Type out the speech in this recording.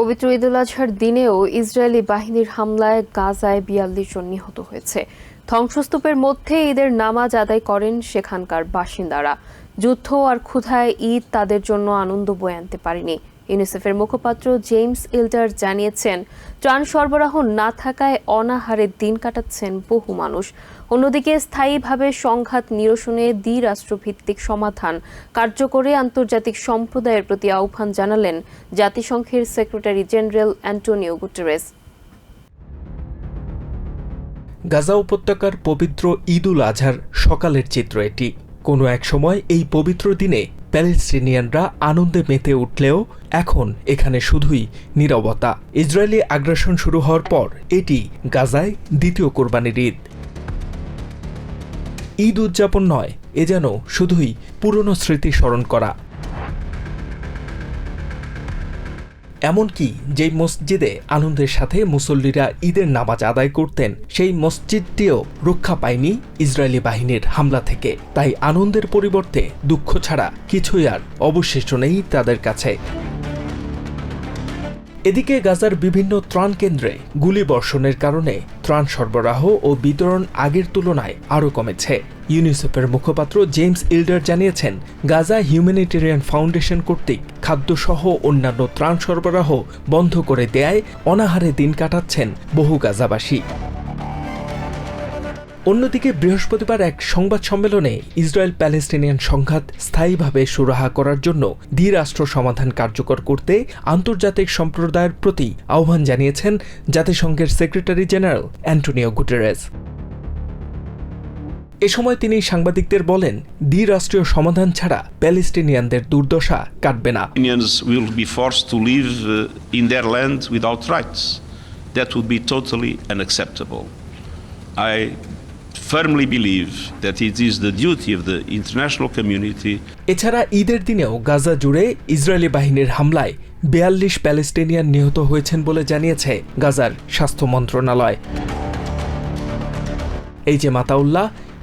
পবিত্র ঈদুল আজহার দিনেও ইসরায়েলি বাহিনীর হামলায় গাজায় বিয়াল্লিশ জন নিহত হয়েছে। ধ্বংসস্তূপের মধ্যে ঈদের নামাজ আদায় করেন সেখানকার বাসিন্দারা। যুদ্ধ আর ক্ষুধায় ঈদ তাদের জন্য আনন্দ বয়ে আনতে পারেনি। ইউনিসেফের মুখপাত্র জেমস ইল্ডার জানিয়েছেন, ত্রাণ সরবরাহ না থাকায় অনাহারে দিন কাটাচ্ছেন বহু মানুষ। অন্যদিকে স্থায়ীভাবে সংঘাত নিরসনে দ্বিরাষ্ট্রভিত্তিক সমাধান কার্যকরে আন্তর্জাতিক সম্প্রদায়ের প্রতি আহ্বান জানালেন জাতিসংঘের secretary general Antonio Guterres. Gaza উপত্যকার পবিত্র ঈদ উল আজহার সকালের চিত্র এটি। কোনো এক সময় এই পবিত্র দিনে প্যালেস্টিনিয়ানরা আনন্দে মেতে উঠলেও এখন এখানে শুধুই নিরবতা। ইসরায়েলি আগ্রাসন শুরু হওয়ার পর এটি গাজায় দ্বিতীয় কোরবানির ঈদ। ঈদ উদযাপন নয়, এ যেন শুধুই পুরনো স্মৃতি স্মরণ করা। এমনকি যেই মসজিদে আনন্দের সাথে মুসল্লিরা ঈদের নামাজ আদায় করতেন, সেই মসজিদটিও রক্ষা পায়নি ইসরায়েলি বাহিনীর হামলা থেকে। তাই আনন্দের পরিবর্তে দুঃখ ছাড়া কিছুই আর অবশিষ্ট নেই তাদের কাছে। এদিকে গাজার বিভিন্ন ত্রাণ কেন্দ্রে গুলি বর্ষণের কারণে ত্রাণ সরবরাহ ও বিতরণ আগের তুলনায় আরও কমেছে। ইউনিসেফের মুখপাত্র জেমস ইল্ডার জানিয়েছেন, গাজা হিউম্যানিটেরিয়ান ফাউন্ডেশন কর্তৃক খাদ্যসহ অন্যান্য ত্রাণ সরবরাহ বন্ধ করে দেয়ায় অনাহারে দিন কাটাচ্ছেন বহু গাজাবাসী। অন্যদিকে বৃহস্পতিবার এক সংবাদ সম্মেলনে ইসরায়েল প্যালেস্টিনিয়ান সংঘাত স্থায়ীভাবে সুরাহা করার জন্য দ্বিরাষ্ট্র সমাধান কার্যকর করতে আন্তর্জাতিক সম্প্রদায়ের প্রতি আহ্বান জানিয়েছেন জাতিসংঘের সেক্রেটারি জেনারেল অ্যান্টোনিও গুটেরেস। এ সময় তিনি সাংবাদিকদের বলেন দ্বি রাষ্ট্রীয় সমাধান ছাড়া প্যালেস্টিনিয়ানদের দুর্দশা কাটবে না uh, That would be totally unacceptable. I firmly believe that it is the duty of the international community. এছাড়া ঈদের দিনেও গাজা জুড়ে ইসরায়েলি বাহিনীর হামলায় বিয়াল্লিশ প্যালেস্টিনিয়ান নিহত হয়েছেন বলে জানিয়েছে গাজার স্বাস্থ্য মন্ত্রণালয় এই যে Mataullah